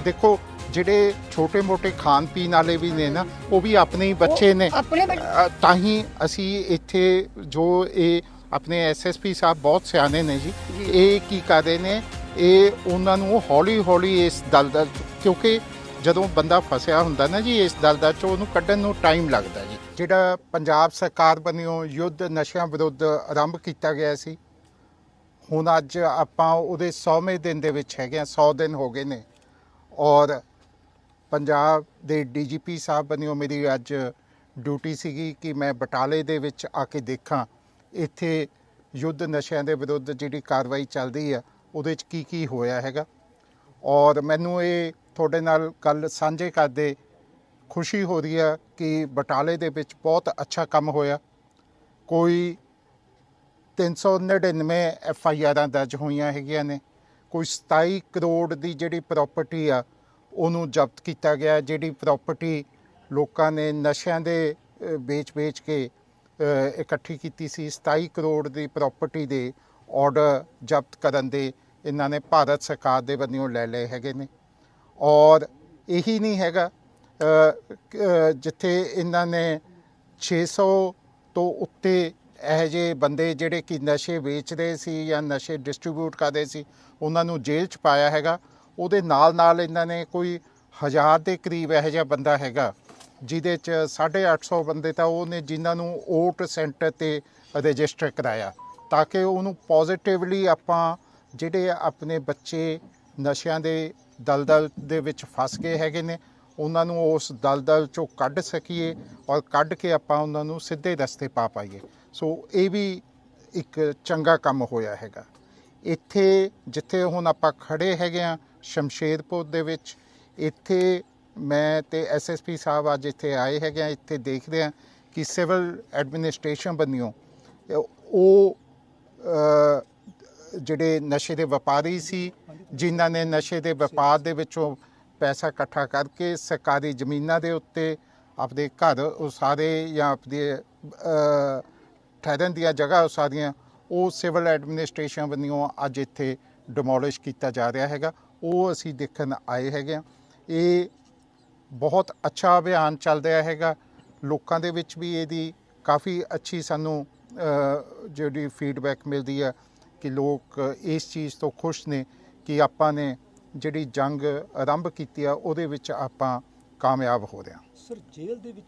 ਦੇਖੋ ਜਿਹੜੇ ਛੋਟੇ-ਮੋਟੇ ਖਾਣ ਪੀਣ ਵਾਲੇ ਵੀ ਨੇ ਨਾ ਉਹ ਵੀ ਆਪਣੇ ਹੀ ਬੱਚੇ ਨੇ। ਆਪਣੇ ਬੱਚੇ- ਅ, ਤਾਂ ਹੀ ਅਸੀਂ ਇੱਥੇ ਜੋ ਇਹ ਆਪਣੇ ਐਸਐਸਪੀ ਸਾਹਿਬ ਬਹੁਤ ਸਿਆਣੇ ਨੇ ਜੀ ਇਹ ਕੀ ਕਰਦੇ ਨੇ ਇਹ ਉਹਨਾਂ ਨੂੰ ਹੌਲੀ-ਹੌਲੀ ਇਸ ਦਲਦਲ ਕਿਉਂਕਿ ਜਦੋਂ ਬੰਦਾ ਫਸਿਆ ਹੁੰਦਾ ਨਾ ਜੀ ਇਸ ਦਲਦਲ ਚੋਂ ਉਹਨੂੰ ਕੱਢਣ ਨੂੰ ਟਾਈਮ ਲੱਗਦਾ ਜੀ। ਜਿਹੜਾ ਪੰਜਾਬ ਸਰਕਾਰ ਵੱਲੋਂ ਯੁੱਧ ਨਸ਼ਿਆਂ ਵਿਰੁੱਧ ਆਰੰਭ ਕੀਤਾ ਗਿਆ ਸੀ ਹੁਣ ਅੱਜ ਆਪਾਂ ਉਹਦੇ 100ਵੇਂ ਦਿਨ ਦੇ ਵਿੱਚ ਹੈਗੇ ਆ 100 ਦਿਨ ਹੋ ਗਏ ਨੇ। ਔਰ ਪੰਜਾਬ ਦੇ ਡੀਜੀਪੀ ਸਾਹਿਬ ਵੱਲੋਂ ਮੇਰੀ ਅੱਜ ਡਿਊਟੀ ਸੀਗੀ ਕਿ ਮੈਂ ਬਟਾਲੇ ਦੇ ਵਿੱਚ ਆ ਕੇ ਦੇਖਾਂ, ਇੱਥੇ ਯੁੱਧ ਨਸ਼ਿਆਂ ਦੇ ਵਿਰੁੱਧ ਜਿਹੜੀ ਕਾਰਵਾਈ ਚੱਲਦੀ ਆ, ਉਹਦੇ 'ਚ ਕੀ ਕੀ ਹੋਇਆ ਹੈਗਾ। ਔਰ ਮੈਨੂੰ ਇਹ ਤੁਹਾਡੇ ਨਾਲ ਗੱਲ ਸਾਂਝੇ ਕਰਦੇ ਖੁਸ਼ੀ ਹੋ ਰਹੀ ਆ ਕਿ ਬਟਾਲੇ ਦੇ ਵਿੱਚ ਬਹੁਤ ਅੱਛਾ ਕੰਮ ਹੋਇਆ। ਕੋਈ 399 ਐਫ ਆਈ ਆਰਾਂ ਦਰਜ ਹੋਈਆਂ ਹੈਗੀਆਂ ਨੇ, ਕੋਈ 27 ਕਰੋੜ ਦੀ ਜਿਹੜੀ ਪ੍ਰਾਪਰਟੀ ਆ ਉਹਨੂੰ ਜ਼ਬਤ ਕੀਤਾ ਗਿਆ, ਜਿਹੜੀ ਪ੍ਰਾਪਰਟੀ ਲੋਕਾਂ ਨੇ ਨਸ਼ਿਆਂ ਦੇ ਵੇਚ-ਵੇਚ ਕੇ ਇਕੱਠੀ ਕੀਤੀ ਸੀ 27 ਕਰੋੜ ਦੀ ਪ੍ਰਾਪਰਟੀ ਦੇ ਆਰਡਰ ਜ਼ਬਤ ਕਰਨ ਦੇ ਇਹਨਾਂ ਨੇ ਭਾਰਤ ਸਰਕਾਰ ਦੇ ਵੱਲੋਂ ਲੈ ਲਏ ਹੈਗੇ ਨੇ। ਔਰ ਇਹੀ ਨਹੀਂ ਹੈਗਾ ਜਿੱਥੇ ਇਹਨਾਂ ਨੇ 600 ਤੋਂ ਉੱਤੇ ਇਹੋ ਜਿਹੇ ਬੰਦੇ ਜਿਹੜੇ ਕਿ ਨਸ਼ੇ ਵੇਚਦੇ ਸੀ ਜਾਂ ਨਸ਼ੇ ਡਿਸਟ੍ਰੀਬਿਊਟ ਕਰਦੇ ਸੀ, ਉਹਨਾਂ ਨੂੰ ਜੇਲ੍ਹ 'ਚ ਪਾਇਆ ਹੈਗਾ। ਉਹਦੇ ਨਾਲ ਨਾਲ ਇਹਨਾਂ ਨੇ ਕੋਈ ਹਜ਼ਾਰ ਦੇ ਕਰੀਬ ਇਹੋ ਜਿਹਾ ਬੰਦਾ ਹੈਗਾ, ਜਿਹਦੇ 'ਚ 850 ਬੰਦੇ ਤਾਂ ਉਹ ਨੇ ਜਿਨ੍ਹਾਂ ਨੂੰ ਓਟ ਸੈਂਟਰ ਤੇ ਰਜਿਸਟਰ ਕਰਾਇਆ, ਤਾਂ ਕਿ ਉਹਨੂੰ ਪੋਜ਼ਿਟਿਵਲੀ ਆਪਾਂ ਜਿਹੜੇ ਆਪਣੇ ਬੱਚੇ ਨਸ਼ਿਆਂ ਦੇ ਦਲਦਲ ਦੇ ਵਿੱਚ ਫਸ ਗਏ ਹੈਗੇ ਨੇ, ਉਹਨਾਂ ਨੂੰ ਉਸ ਦਲਦਲ ਚੋਂ ਕੱਢ ਸਕੀਏ ਔਰ ਕੱਢ ਕੇ ਆਪਾਂ ਉਹਨਾਂ ਨੂੰ ਸਿੱਧੇ ਰਸਤੇ ਪਾ ਪਾਈਏ। ਸੋ ਇਹ ਵੀ ਇੱਕ ਚੰਗਾ ਕੰਮ ਹੋਇਆ ਹੈਗਾ। ਇੱਥੇ ਜਿੱਥੇ ਹੁਣ ਆਪਾਂ ਖੜੇ ਹੈਗੇ ਆ ਸ਼ਮਸ਼ੇਰਪੁਰ ਦੇ ਵਿੱਚ। ਇੱਥੇ ਮੈਂ ਤੇ ਐਸਐਸਪੀ ਸਾਹਿਬ ਅੱਜ ਇੱਥੇ ਆਏ ਹੈਗੇ ਆ, ਇੱਥੇ ਦੇਖਦੇ ਆ ਕਿ ਸਿਵਲ ਐਡਮਿਨਿਸਟ੍ਰੇਸ਼ਨ ਬੰਨਿਓ ਉਹ ਜਿਹੜੇ ਨਸ਼ੇ ਦੇ ਵਪਾਰੀ ਸੀ, ਜਿਨ੍ਹਾਂ ਨੇ ਨਸ਼ੇ ਦੇ ਵਪਾਰ ਦੇ ਵਿੱਚੋਂ ਪੈਸਾ ਇਕੱਠਾ ਕਰਕੇ ਸਰਕਾਰੀ ਜ਼ਮੀਨਾਂ ਦੇ ਉੱਤੇ ਆਪਦੇ ਘਰ ਉਸਾਰੇ ਜਾਂ ਆਪਦੇ ਠਹਿਰਨ ਦੀਆਂ ਜਗ੍ਹਾ ਉਸਾਰੀਆਂ, ਉਹ ਸਿਵਲ ਐਡਮਿਨਿਸਟ੍ਰੇਸ਼ਨ ਵੱਲੋਂ ਅੱਜ ਇੱਥੇ ਡਿਮੋਲਿਸ਼ ਕੀਤਾ ਜਾ ਰਿਹਾ ਹੈਗਾ। ਉਹ ਅਸੀਂ ਦੇਖਣ ਆਏ ਹੈਗੇ ਆ ਇਹ ਬਹੁਤ ਅੱਛਾ ਅਭਿਆਨ ਚੱਲ ਰਿਹਾ ਹੈਗਾ। ਲੋਕਾਂ ਦੇ ਵਿੱਚ ਵੀ ਇਹਦੀ ਕਾਫੀ ਅੱਛੀ ਸਾਨੂੰ ਜਿਹੜੀ ਫੀਡਬੈਕ ਮਿਲਦੀ ਹੈ ਕਿ ਲੋਕ ਇਸ ਚੀਜ਼ ਤੋਂ ਖੁਸ਼ ਨੇ ਕਿ ਆਪਾਂ ਨੇ ਜਿਹੜੀ ਜੰਗ ਆਰੰਭ ਕੀਤੀ ਆ, ਉਹਦੇ ਵਿੱਚ ਆਪਾਂ ਕਾਮਯਾਬ ਹੋ ਰਹੇ ਹਾਂ। ਸਰ, ਜੇਲ੍ਹ ਦੇ ਵਿੱਚ